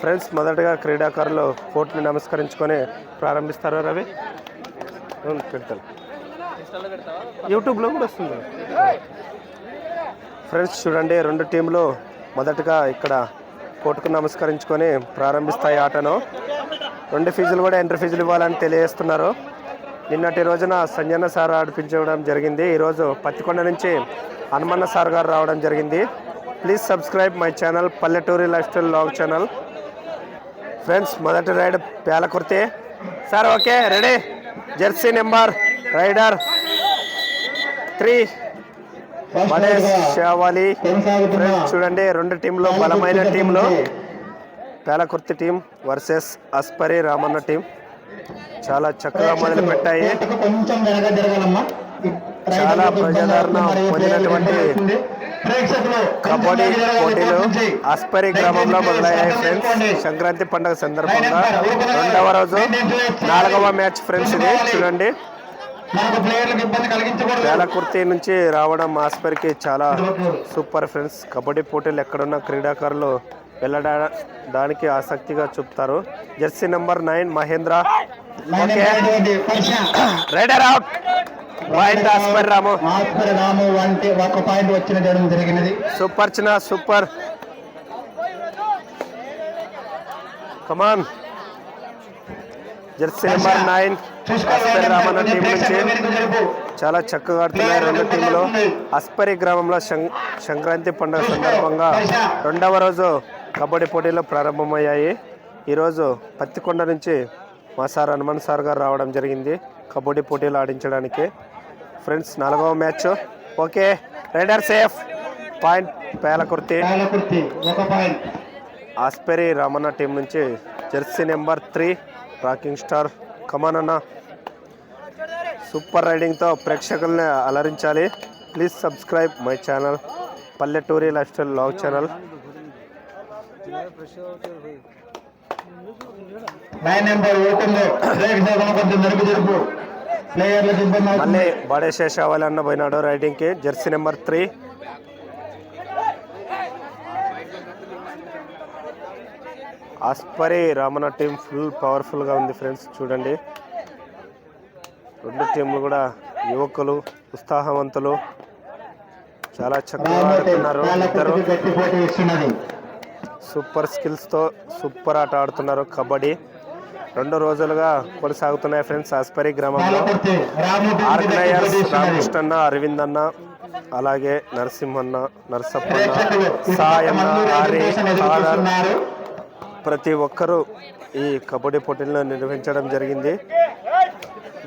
Friends మొదటగా క్రీడాకారులు కోర్టుని నమస్కరించుకొని ప్రారంభిస్తారు రవి? పెడతాను. యూట్యూబ్లో కూడా వస్తుంది. ఫ్రెండ్స్ చూడండి రెండు టీంలు మొదటగా ఇక్కడ కోర్టుకు నమస్కరించుకొని ప్రారంభిస్తాయి ఆటను. రెండు ఫీజులు కూడా ఎంట్రీ ఫీజులు ఇవ్వాలని తెలియజేస్తున్నారు. నిన్నటి రోజున సంజన సార్ ఆడిపించడం జరిగింది. ఈరోజు పత్తికొండ నుంచి హనుమన్న సార్ గారు రావడం జరిగింది. Please subscribe my channel Palleturi life style vlog channel. Friends మొదటి raid Pelakurthi sir okay ready. Jersey number raider three. First Shavali friends చూడండి రెండు టీంలో బలమైన టీంలో. Pelakurthi team versus Aspari Ramanna team. చాలా చక్కగా మొదలు పెట్టాయి. చాలా ప్రజాదరణ పొందినటువంటి కబడ్డీ పోటీలు అస్పరి గ్రామంలో మొదలయ్యాయి ఫ్రెండ్స్. సంక్రాంతి పండుగ సందర్భంగా రెండవ రోజు నాలుగవ మ్యాచ్ ఫ్రెండ్స్ ఇది. చూడండి. పేలకుర్తి నుంచి రావడం ఆస్పరికి చాలా సూపర్ ఫ్రెండ్స్. కబడ్డీ పోటీలు ఎక్కడున్న క్రీడాకారులు వెళ్ళడానికి ఆసక్తిగా చూపుతారు. Jersey number nine Mahendra. Okay. Raider out point Aspari Ramu Aspari Ramu వంటి ఒక పాయింట్ వచ్చిన చేయడం జరిగినది. సూపర్ చిన్న super come on jersey number nine Aspari Ramanna team నుంచి చాలా చక్కగా ఆడుతున్నాయి రెండు టీంలు అస్పరి గ్రామంలో సంక్రాంతి పండుగ సందర్భంగా రెండవ రోజు కబడ్డీ పోటీలు ప్రారంభమయ్యాయి. ఈరోజు పత్తికొండ నుంచి మా సార్ హనుమాన్ సార్ గారు రావడం జరిగింది. కబడ్డీ పోటీలు ఆడించడానికి. ఫ్రెండ్స్ నాలుగవ match. Okay raider safe. Point Pelakurthi. Asperi Ramanna team నుంచి jersey number three rocking star come on అన్న. సూపర్ రైడింగ్తో ప్రేక్షకుల్ని అలరించాలి. Please subscribe my channel Palleturi life style vlog channel. Line number ఓపెన్లో మళ్ళీ బాడే శేషావాలి అన్న పోయినాడు రైడింగ్కి jersey number three. Aspari Ramanna team full పవర్ఫుల్గా ఉంది ఫ్రెండ్స్ చూడండి. రెండు టీంలు కూడా యువకులు ఉత్సాహవంతులు. చాలా చక్కగా ఆడుతున్నారు ఇద్దరు. సూపర్ స్కిల్స్తో సూపర్ ఆట ఆడుతున్నారు కబడ్డీ. రెండు రోజులుగా కొనసాగుతున్నాయి ఫ్రెండ్స్ ఆస్పరి గ్రామంలో. ఆర్గనైజర్స్ రామకృష్ణన్న అరవింద్ అన్న అలాగే నరసింహన్న నరసప్పన్న సాయన్న ఆరి ఆదర్ ప్రతి ఒక్కరూ ఈ కబడ్డీ పోటీలను నిర్వహించడం జరిగింది.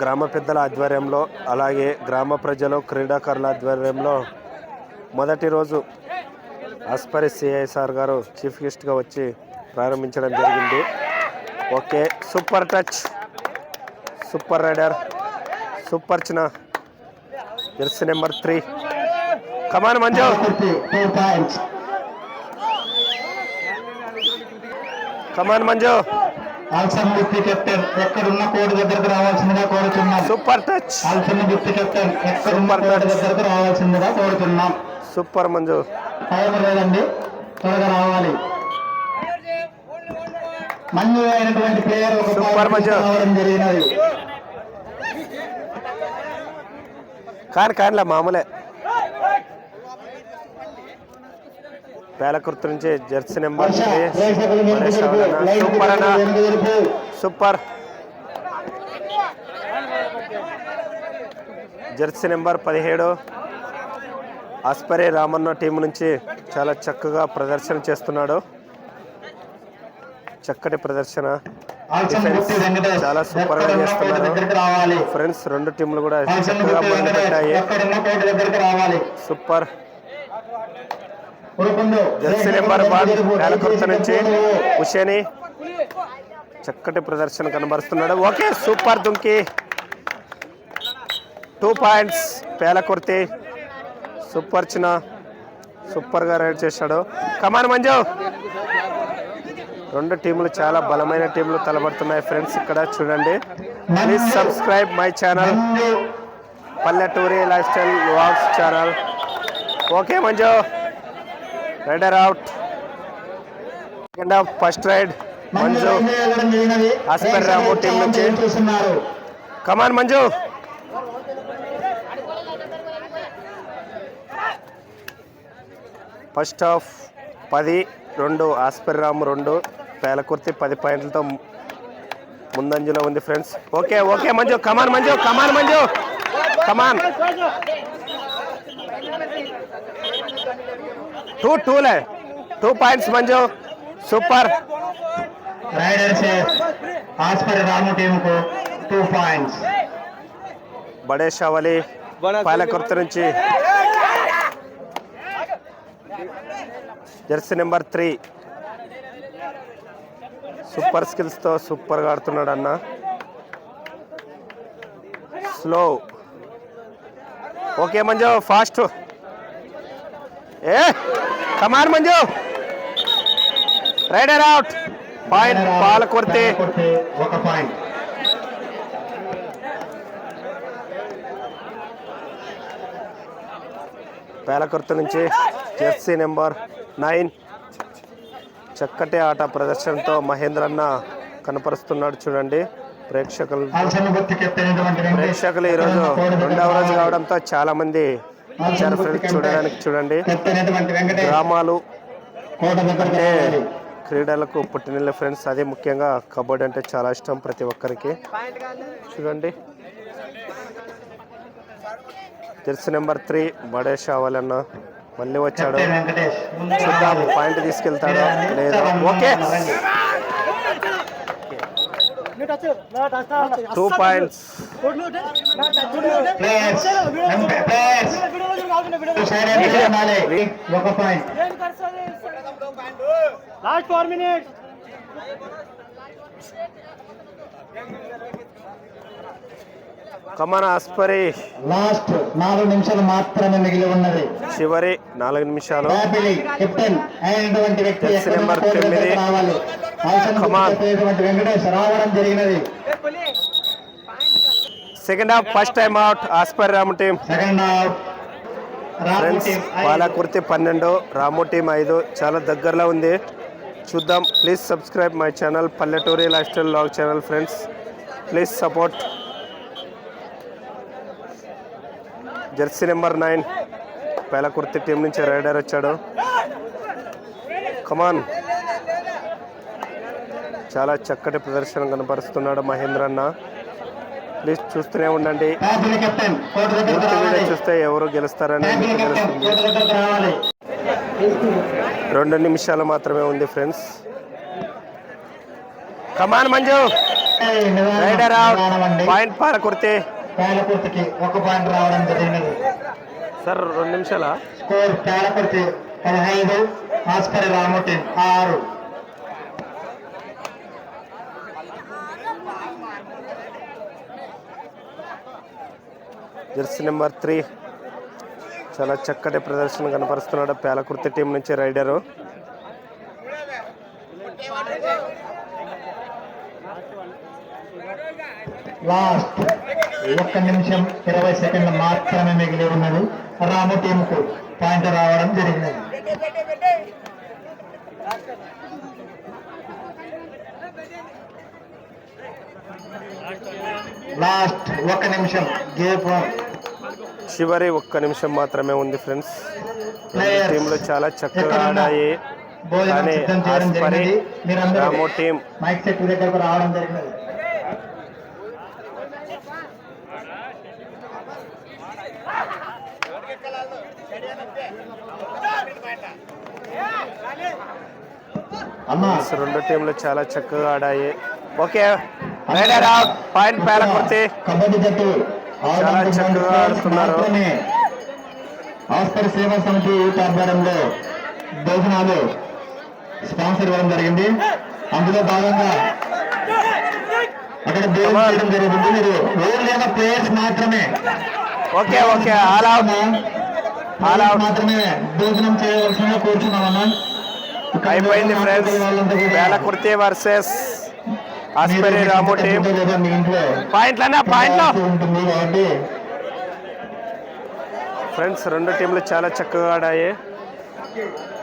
గ్రామ పెద్దల ఆధ్వర్యంలో అలాగే గ్రామ ప్రజలు క్రీడాకారుల ఆధ్వర్యంలో మొదటి రోజు ఆస్పరి సిఐ సార్ గారు చీఫ్ గెస్ట్గా వచ్చి ప్రారంభించడం జరిగింది. Okay super touch. Super raider. Super చిన్న. Jersey number three. Come on Manju. Come on Manju. Olson deputy captain ఎక్కడున్న కోడి దగ్గరకు రావాల్సిందిగా కోరుతున్నాం. Super touch. Olson deputy captain ఎక్కడున్న Super కోడి touch. దగ్గరకు రావాల్సిందిగా కోరుతున్నాం. సూపర్ మంజు. టైం లేదండి త్వరగా రావాలి. అయినటువంటి ప్లేయర్ ఒక జరిగినది. కాని కానిలే మామూలే. పేలకుర్తి నుంచి జెర్సీ నెంబర్ సూపర్ అన్న. సూపర్ జెర్సీ నెంబర్ పదిహేడు. ఆస్పరి రామన్న టీం నుంచి చాలా చక్కగా ప్రదర్శన చేస్తున్నాడు. చక్కటి ప్రదర్శన. చాలా సూపర్గా చేస్తున్నారు. ఫ్రెండ్స్ రెండు టీంలు కూడా చక్కగా వెంకటేష్ పెట్టాయి. Super jersey number one Pelakurthi నుంచి హుషేని చక్కటి ప్రదర్శన కనబరుస్తున్నాడు. Okay super దుంకి. Two points Pelakurthi. Super చిన్న. సూపర్గా రైడ్ చేశాడు. Come on Manju. రెండు టీములు చాలా బలమైన టీంలు తలబడుతున్నాయి ఫ్రెండ్స్ ఇక్కడ చూడండి. Please subscribe my channel Palleturi life style vlogs channel okay Manju raider out second half first raid Manju Aspar Ramu team నుంచి. Come on Manju first half పది రెండు ఆస్పర్ రాము రెండు. పేలకుర్తి పది పాయింట్లతో ముందంజలో ఉంది friends. Okay okay Manju come on Manju come on Manju. Come on two టూలే two points Manju. Super Bade Shavali Palakurthi నుంచి. Jersey number three super స్కిల్స్తో సూపర్గా ఆడుతున్నాడు అన్న slow. Okay Manju fast. A come on Manju. Raider out point Palakurthi Palakurthi ఒక point Pelakurthi నుంచి jersey number nine. చక్కటి ఆట ప్రదర్శనతో మహేంద్రన్న కనపరుస్తున్నాడు చూడండి. ప్రేక్షకులు ప్రేక్షకులు ఈరోజు రెండవ రోజు కావడంతో చాలా మంది వచ్చారు ఫ్రెండ్స్ చూడడానికి చూడండి. గ్రామాలు అంటే. క్రీడలకు పుట్టినళ్ళ ఫ్రెండ్స్ అదే ముఖ్యంగా కబడ్డీ అంటే చాలా ఇష్టం ప్రతి ఒక్కరికి. చూడండి. జెర్సీ నెంబర్ త్రీ బడే షావాలన్న మళ్ళీ వచ్చాడు. కెప్టెన్ వెంకటేష్. ముందుకు చూద్దాం రావాలి. పాయింట్ తీసుకెళ్తాడో లేదా okay. Two points last four minutes come on Aspari last నాలుగు నిమిషాలు మాత్రమే మిగిలి ఉన్నది. చివరి నాలుగు నిమిషాలు. కెప్టెన్ అయినటువంటి వ్యక్తి నెంబర్ తొమ్మిది. వెంకటేష్ రావడం జరిగినది. Second half first time out Aspar Ramu team second half friends. Palakurthi పన్నెండు రాము టీం ఐదు. చాలా దగ్గరలో ఉంది. చూద్దాం. Please subscribe my channel Palleturi life style vlog channel friends please support jersey number nine. Pelakurthi team నుంచి రైడర్ వచ్చాడు. Come on చాలా చక్కటి ప్రదర్శన కనపరుస్తున్నాడు మహేంద్ర అన్న. ప్లీజ్ చూస్తూనే ఉండండి. పూర్తి వీడియో చూస్తే ఎవరు గెలుస్తారని తెలుస్తుంది. రెండు నిమిషాలు మాత్రమే ఉంది friends come on Manju raider out నిదానం అండి. పాయింట్ పాలకుర్తి పేలకుర్తికి ఒక పాయింట్ రావడం జరిగినది సార్ రెండు నిమిషాలా? స్కోర్ పేలకుర్తి పదహైదు ఆస్పరి రాము టీం ఆరు. Jersey number three. చాలా చక్కటి ప్రదర్శన కనపరుస్తున్నాడు పేలకుర్తి టీం నుంచి రైడరు. లాస్ట్ ఒక్క నిమిషం ఇరవై సెకండ్లు మాత్రమే మిగిలి ఉన్నది. రాము టీంకు పాయింట్ రావడం జరిగినది లాస్ట్ ఒక్క నిమిషం గేప్ చివరి ఒక్క నిమిషం మాత్రమే ఉంది ఫ్రెండ్స్. టీంలు చాలా చక్కగా ఆడాయి. భోజనం కానీ సిద్ధం చేయడం ఆస్పరి జరిగినది మీరందరూ రాము టీం మైక్ సెట్ దగ్గరకు రావడం జరిగినది అమ్మా. రెండు టీంలు చాలా చక్కగా ఆడాయి. ఓకే పాయింట్ జట్టు చాలా చక్కగా ఆడుతున్నారు. ఆస్పర్ సేవా సమితి ఆధ్వర్యంలో భోజనాలు స్పాన్సర్ ఇవ్వడం జరిగింది. అందులో భాగంగా అక్కడ భోజనం చేయడం జరుగుతుంది మీరు ఓన్లీ ప్లేయర్స్ మాత్రమే. Okay okay. All out. మాత్రమే భోజనం చేయవలసిందిగా కోరుచున్నామన్నా అయిపోయింది friends Velakurthi versus Aspari Ramu team పాయింట్లన్నా పాయింట్లు ఉంటుంది కాబట్టి ఫ్రెండ్స్ రెండు టీంలు చాలా చక్కగా ఆడాయి.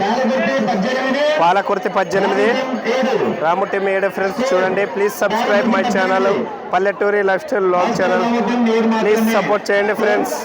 పాలకుర్తి పద్దెనిమిది. పాలకుర్తి పద్దెనిమిది. ఏడు. రాము టీం ఏడు. ఫ్రెండ్స్ చూడండి please subscribe my channel Palleturi life style vlog channel రామోటీం please support చేయండి ఫ్రెండ్స్